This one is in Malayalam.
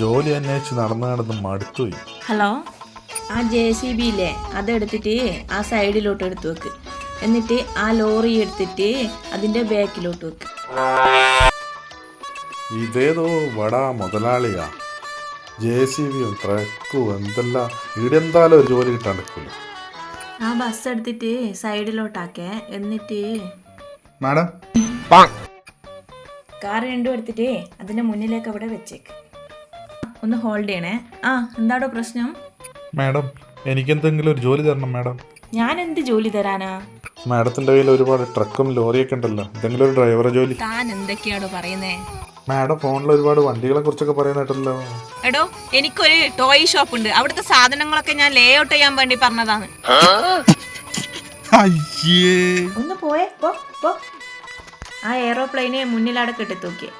ജോലി അന്വേഷിച്ച് നടന്നു നടന്ന് മടുത്തുപോയി. ഹലോ? ആ ജെ സി ബി ഇല്ലേ? അതെടുത്തിട്ട് ആ സൈഡിലോട്ട് എടുത്തു വെക്ക്. എന്നിട്ട് ആ ലോറി എടുത്തിട്ട് അതിന്റെ ബാക്കിലോട്ട് വെക്ക്. ഇതേതോ വടാ മുതലാളിയാ. ജെ സി ബിയും ട്രക്കും എന്തെല്ലാം ഒരു ജോലി കിട്ടാണ്ടിരിക്കില്ല ആ ബസ് എടുത്തിട്ട് സൈഡിലോട്ടാക്കേ. എന്നിട്ട് മാഡം. കാർ രണ്ടും എടുത്തിട്ട് അതിന്റെ മുന്നിലേക്ക് അവിടെ വെച്ചേക്ക്. ഒന്ന് ഹോൾഡ് ചെയ്യണേ. ആ എന്താടോ പ്രശ്നം? മാഡം എനിക്ക് എന്തെങ്കിലും ഒരു ജോലി തരണം മാഡം. ഞാൻ എന്ത് ജോലി തരാനാ? മാഡത്തിന്റെ കയ്യിൽ ഒരുപാട് ട്രക്കും ലോറിയൊക്കെ ഉണ്ടല്ലോ. എന്തെങ്കിലും ഒരു ഡ്രൈവറെ ജോലി. താൻ എന്തൊക്കെയാണോ പറയുന്നേ? മാഡം ഫോണിൽ ഒരുപാട് വണ്ടികളെ കുറിച്ചൊക്കെ പറയുന്ന കേട്ടല്ലോ എടോ എനിക്കൊരു ടോയ് ഷോപ്പ് ഉണ്ട്. അവിടുത്തെ സാധനങ്ങളൊക്കെ ഞാൻ ലേ ഔട്ട് ചെയ്യാൻ വേണ്ടി പറഞ്ഞതാണ്. ഒന്ന് പോയെ പോ പോ. ആ എയറോപ്ലെയിനെ മുന്നിലടക്കിട്ട് കെട്ടി തൂക്കിയേ